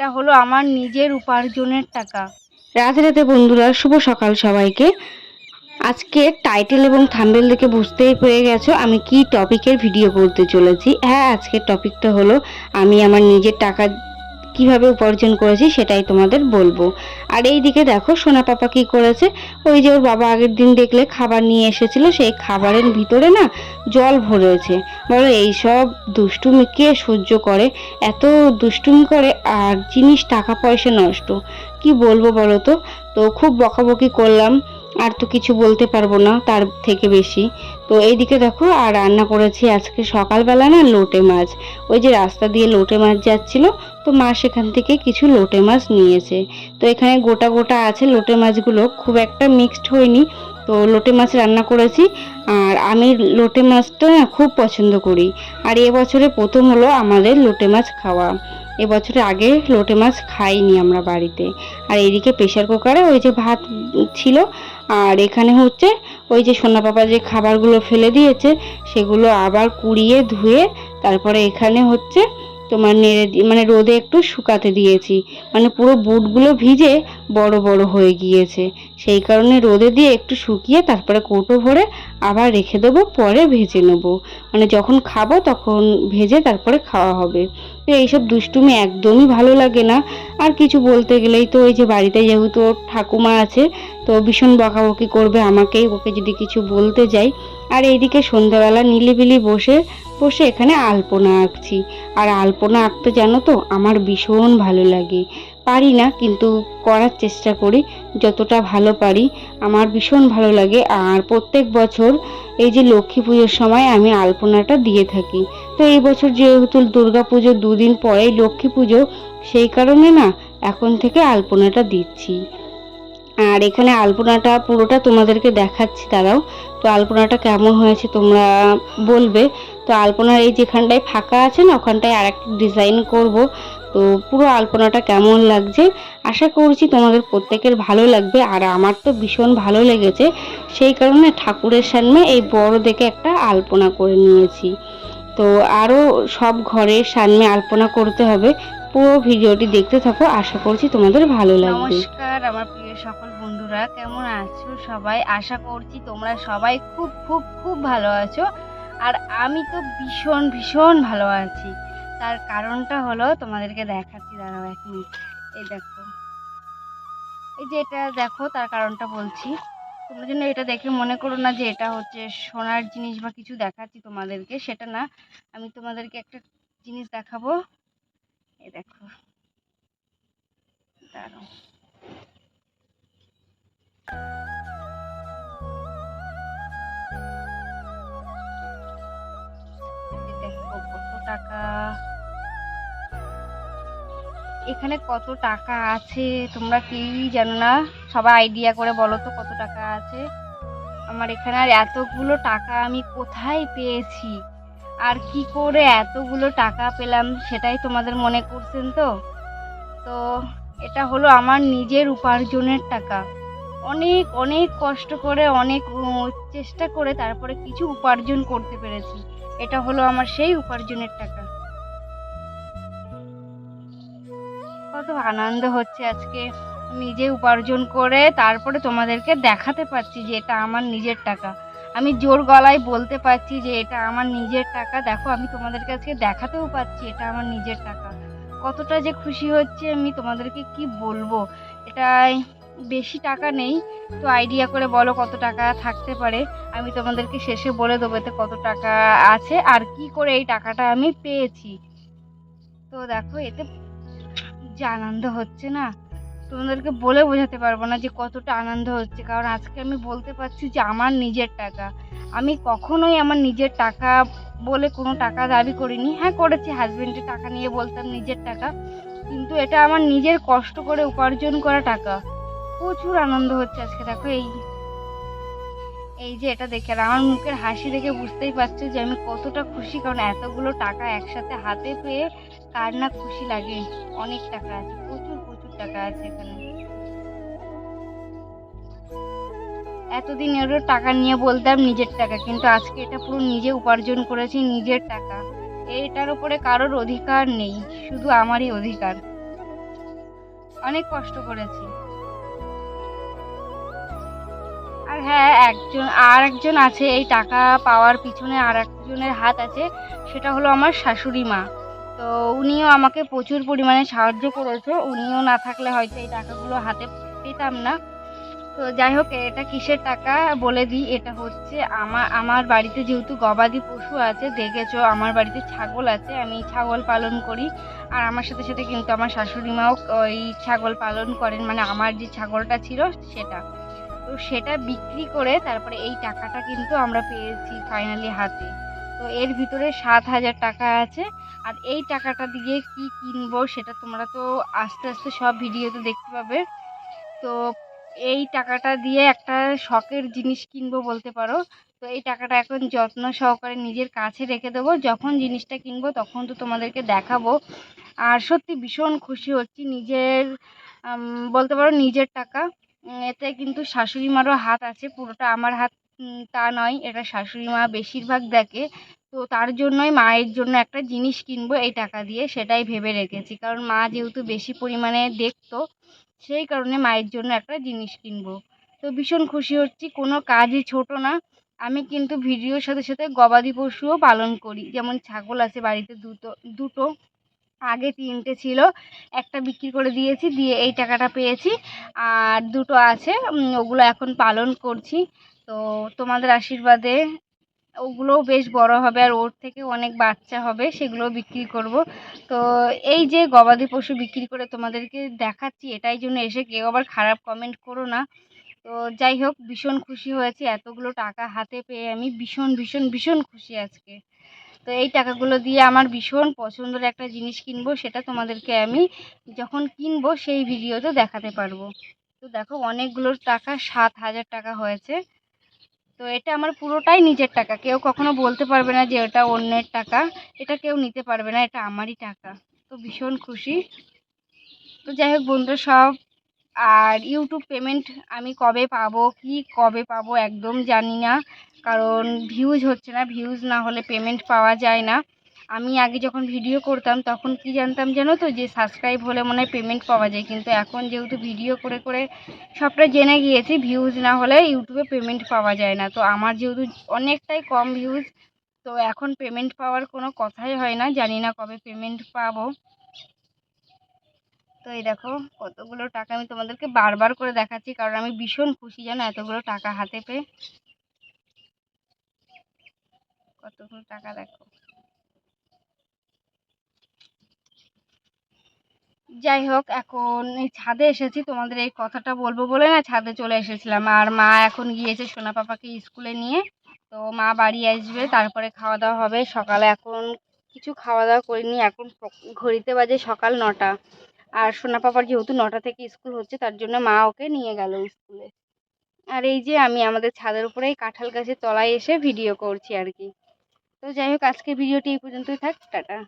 এটা হলো আমার নিজের উপার্জনের টাকা। রাধে রাধে বন্ধুরা, শুভ সকাল সবাইকে। আজকে টাইটেল এবং থাম্বেল দেখে বুঝতেই পেরে গেছো আমি কি টপিকের ভিডিও করতে চলেছি। হ্যাঁ আজকের টপিকটা হলো, আমি আমার নিজের টাকা কীভাবে উপার্জন করেছি সেটাই তোমাদের বলব। আর এই দিকে দেখো, সোনা পাপা কি করেছে? ওই যে ওর বাবা আগের দিন দেখলে খাবার নিয়ে এসেছিল, সেই খাবারের ভিতরে না জল ভরেছে। বলো এইসব দুষ্টুমি কে সহ্য করে? এত দুষ্টুমি করে আর জিনিস টাকা পয়সা নষ্ট। কি বলব বলো তো? তো খুব বকাবকি করলাম। আর তো কিছু বলতে পারব না, তার থেকে বেশি। তো এইদিকে দেখো, আর রান্না করেছি আজকে সকালবেলা না লোটে মাছ। ওই যে রাস্তা দিয়ে লোটে মাছ যাচ্ছিল, তো মা সেখান থেকে কিছু লোটে মাছ নিয়েছে। তো এখানে গোটা গোটা আছে লোটে মাছগুলো, খুব একটা মিক্সড হয়নি। তো লোটে মাছ রান্না করেছি, আর আমি লোটে মাছটা না খুব পছন্দ করি। আর এবছরে প্রথম হলো আমাদের লোটে মাছ খাওয়া। এবছরে আগে লোটে মাছ খাইনি আমরা বাড়িতে। আর এইদিকে প্রেশার কুকারে ওই যে ভাত ছিল, আর এখানে হচ্ছে ওই যে সোনা পাপা যে খাবারগুলো ফেলে দিয়েছে, সেগুলো আবার কুড়িয়ে ধুয়ে তারপরে এখানে হচ্ছে তোমার নেড়ে মানে রোদে একটু শুকাতে দিয়েছি। মানে পুরো বুটগুলো ভিজে বড় বড় হয়ে গিয়েছে। সেই কারণে রোদে দিয়ে একটু শুকিয়ে তারপরে কৌটো ভরে আবার রেখে দেবো, পরে ভেজে নেব। মানে যখন খাব তখন ভেজে তারপরে খাওয়া হবে। তো এইসব দুষ্টুমি একদমই ভালো লাগে না। আর কিছু বলতে গেলেই তো ওই যে বাড়িতে যেহেতু ওর ঠাকুমা আছে, তো ভীষণ বকাবকি করবে আমাকেই। ওকে যদি কিছু বলতে যাই। আর এইদিকে সন্ধ্যাবেলা নিলিবিলি বসে বসে এখানে আলপনা আঁকছি। আর আলপনা আঁকতে জানো তো, আমার ভীষণ ভালো লাগে। পারি না, কিন্তু করার চেষ্টা করি, যতটা ভালো পারি। আমার ভীষণ ভালো লাগে। আর প্রত্যেক বছর এই যে লক্ষ্মী পুজোর সময় আমি আলপনাটা দিয়ে থাকি। তো এই বছর যেহেতু দুর্গা পুজো দুদিন পরেই লক্ষ্মী পুজো, সেই কারণে না এখন থেকে আলপনাটা দিচ্ছি। আর এখানে আলপনাটা পুরোটা তোমাদেরকে দেখাচ্ছি, দাঁড়াও। তো আলপনাটা কেমন হয়েছে তোমরা বলবে। তো আলপনার এই যেখানটায় ফাঁকা আছে না, ওখানটায় আর একটা ডিজাইন করব। তো পুরো আলপনাটা কেমন লাগছে? আশা করছি তোমাদের প্রত্যেকের ভালো লাগবে, আর আমার তো ভীষণ ভালো লেগেছে। সেই কারণে ঠাকুরের সামনে এই বড় দেখে একটা আলপনা করে নিয়েছি। তো আরও সব ঘরের সামনে আলপনা করতে হবে। পুরো ভিডিওটি দেখতে থাকো, আশা করছি তোমাদের ভালো লাগবে। নমস্কার, আমার প্রিয় সকল বন্ধুরা, কেমন আছো সবাই? আশা করছি তোমরা সবাই খুব খুব খুব ভালো আছো। আর আমি তো ভীষণ ভীষণ ভালো আছি। তার কারণটা হলো তোমাদেরকে দেখাচ্ছি, দাঁড়াও এক মিনিট। এই দেখো। এই যে এটা দেখো, তার কারণটা বলছি। তোমরা যেন এটা দেখে মনে করো না যে এটা হচ্ছে সোনার জিনিস বা কিছু দেখাচ্ছি তোমাদেরকে, সেটা না। আমি তোমাদেরকে একটা জিনিস দেখাবো। এ দেখো। দাঁড়াও। এখানে কত টাকা আছে? তোমরা কেউই জানো না। সবাই আইডিয়া করে বলো তো কত টাকা আছে? আমার এখানে আর এতগুলো টাকা আমি কোথায় পেয়েছি? আর কি করে এতগুলো টাকা পেলাম সেটাই তোমাদের মনে করছেন তো? তো এটা হলো আমার নিজের উপার্জনের টাকা। অনেক অনেক কষ্ট করে, অনেক চেষ্টা করে তারপরে কিছু উপার্জন করতে পেরেছি। এটা হলো আমার সেই উপার্জনের টাকা। কত আনন্দ হচ্ছে আজকে। নিজে উপার্জন করে তারপরে তোমাদেরকে দেখাতে পারছি যে এটা আমার নিজের টাকা। আমি জোর গলায় বলতে পারছি যে এটা আমার নিজের টাকা। দেখো, আমি তোমাদেরকে আজকে দেখাতেও পাচ্ছি এটা আমার নিজের টাকা। কতটা যে খুশি হচ্ছে আমি তোমাদেরকে কি বলব? এটাই বেশি টাকা নেই। তো আইডিয়া করে বলো কত টাকা থাকতে পারে। আমি তোমাদেরকে শেষে বলে দেবো এতে কত টাকা আছে আর কি করে এই টাকাটা আমি পেয়েছি। তো দেখো, এতে যে আনন্দ হচ্ছে না, তোমাদেরকে বলে বোঝাতে পারব না যে কতটা আনন্দ হচ্ছে। কারণ আজকে আমি বলতে পারছি যে আমার নিজের টাকা। আমি কখনোই আমার নিজের টাকা বলে কোনো টাকা দাবি করিনি। হ্যাঁ করেছি হাজবেন্ডের টাকা নিয়ে বলতাম নিজের টাকা। কিন্তু এটা আমার নিজের কষ্ট করে উপার্জন করা টাকা। প্রচুর আনন্দ হচ্ছে আজকে। দেখো, এই এই যে এটা দেখে আর আমার মুখের হাসি দেখে বুঝতেই পারছ যে আমি কতটা খুশি, কারণ এতগুলো টাকা একসাথে হাতে পেয়ে কার না খুশি লাগে? অনেক টাকা আছে, প্রচুর প্রচুর টাকা আছে এখানে। এতদিন এরও টাকা নিয়ে বলতাম নিজের টাকা, কিন্তু আজকে এটা পুরো নিজে উপার্জন করেছি নিজের টাকা। এটার উপরে কারোর অধিকার নেই, শুধু আমারই অধিকার। অনেক কষ্ট করেছি। আর হ্যাঁ একজন আর একজন আছে, এই টাকা পাওয়ার পিছনে আর একজনের হাত আছে, সেটা হলো আমার শাশুড়ি মা। তো উনিও আমাকে প্রচুর পরিমাণে সাহায্য করেছে, উনিও না থাকলে হয়তো এই টাকাগুলো হাতে পেতাম না। তো যাই হোক, এটা কিসের টাকা বলে দিই, এটা হচ্ছে আমার আমার বাড়িতে যেহেতু গবাদি পশু আছে, দেখেছ আমার বাড়িতে ছাগল আছে, আমি ছাগল পালন করি। আর আমার সাথে সাথে কিন্তু আমার শাশুড়ি মাও ওই ছাগল পালন করেন মানে আমার যে ছাগলটা ছিল সেটা। তো সেটা বিক্রি করে তারপরে এই টাকাটা কিন্তু আমরা পেয়েছি ফাইনালি হাতে। তো এর ভিতরে সাত হাজার টাকা আছে। আর এই টাকাটা দিয়ে কি কিনবো সেটা তোমরা তো আস্তে আস্তে সব ভিডিওতে দেখতে পাবে। তো এই টাকাটা দিয়ে একটা শখের জিনিস কিনবো বলতে পারো। তো এই টাকাটা এখন যত্ন সহকারে নিজের কাছে রেখে দেবো। যখন জিনিসটা কিনবো তখন তো তোমাদেরকে দেখাবো। আর সত্যি ভীষণ খুশি হচ্ছি নিজের বলতে পারো নিজের টাকা। এতে কিন্তু শাশুড়ি মারও হাত আছে, পুরোটা আমার হাত তা নয়, এটা শাশুড়ি মা বেশিরভাগ দেখে। তো তার জন্যই মায়ের জন্য একটা জিনিস কিনবো এই টাকা দিয়ে, সেটাই ভেবে রেখেছি। কারণ মা যেহেতু বেশি পরিমাণে দেখতো, সেই কারণে মায়ের জন্য একটা জিনিস কিনবো। তো ভীষণ খুশি হচ্ছি, কোনো কাজই ছোট না। আমি কিন্তু ভিডিওর সাথে সাথে গবাদি পশুও পালন করি। যেমন ছাগল আছে বাড়িতে দুটো দুটো। আগে তিনটে ছিল। একটা বিক্রি করে দিয়েছি, দিয়ে এই টাকাটা পেয়েছি। আর দুটো আছে ওগুলো এখন পালন করছি। তো তোমাদের আশীর্বাদে ওগুলোও বেশ বড় হবে, আর ওর থেকে অনেক বাচ্চা হবে, সেগুলোও বিক্রি করব। তো এই যে গবাদি পশু বিক্রি করে তোমাদেরকে দেখাচ্ছি, এটাই জন্য এসে কেউ আবার খারাপ কমেন্ট করো না। তো যাই হোক, ভীষণ খুশি হয়েছি, এতগুলো টাকা হাতে পেয়ে আমি ভীষণ ভীষণ ভীষণ খুশি আজকে। তো এই টাকাগুলো দিয়ে আমার ভীষণ পছন্দের একটা জিনিস কিনবো, সেটা তোমাদেরকে আমি যখন কিনবো সেই ভিডিওতে দেখাতে পারব। তো দেখো অনেকগুলোর টাকা, সাত হাজার টাকা হয়েছে। তো এটা আমার পুরোটাই নিজের টাকা। কেউ কখনো বলতে পারবে না যে এটা অন্যের টাকা। এটা কেউ নিতে পারবে না, এটা আমারই টাকা। তো ভীষণ খুশি। তো যাই হোক বন্ধুরা, সব আর ইউটিউব পেমেন্ট আমি কবে পাবো, কি কবে পাবো একদম জানি না। কারণ ভিউজ হচ্ছে না ভিউজ না হলে পেমেন্ট পাওয়া যায় না। আমি আগে যখন ভিডিও করতাম, তখন কি জানতাম জানো তো? যে সাবস্ক্রাইব হলে মনে হয় পেমেন্ট পাওয়া যায়। কিন্তু এখন যেহেতু ভিডিও করে করে সবটা জেনে গিয়েছি ভিউজ না হলে ইউটিউবে পেমেন্ট পাওয়া যায় না। তো আমার যেহেতু অনেকটাই কম ভিউজ তো এখন পেমেন্ট পাওয়ার কোনো কথাই হয় না। জানি না কবে পেমেন্ট পাবো। তো এই দেখো, কতগুলো টাকা আমি তোমাদেরকে বারবার করে দেখাচ্ছি, কারণ আমি ভীষণ খুশি জানো, এতগুলো টাকা হাতে পেয়ে। কতগুলো টাকা দেখো যাই হোক, এখন এই ছাদে এসেছি, তোমাদের এই কথাটা বলব বলে না, ছাদে চলে এসেছিলাম। আর মা এখন গিয়েছে সোনা পাপাকে স্কুলে নিয়ে। তো মা বাড়ি আসবে, তারপরে খাওয়া দাওয়া হবে। সকালে এখন কিছু খাওয়া দাওয়া করিনি, এখন ঘড়িতে বাজে সকাল নটা। আর সোনা পাপার যেহেতু নটা থেকে স্কুল হচ্ছে, তার জন্য মা ওকে নিয়ে গেল স্কুলে। আর এই যে আমি আমাদের ছাদের উপরে কাঁঠাল গাছের তলায় এসে ভিডিও করছি আর কি। তো যাই হোক আজকে ভিডিওটি এই পর্যন্তই থাক টাটা।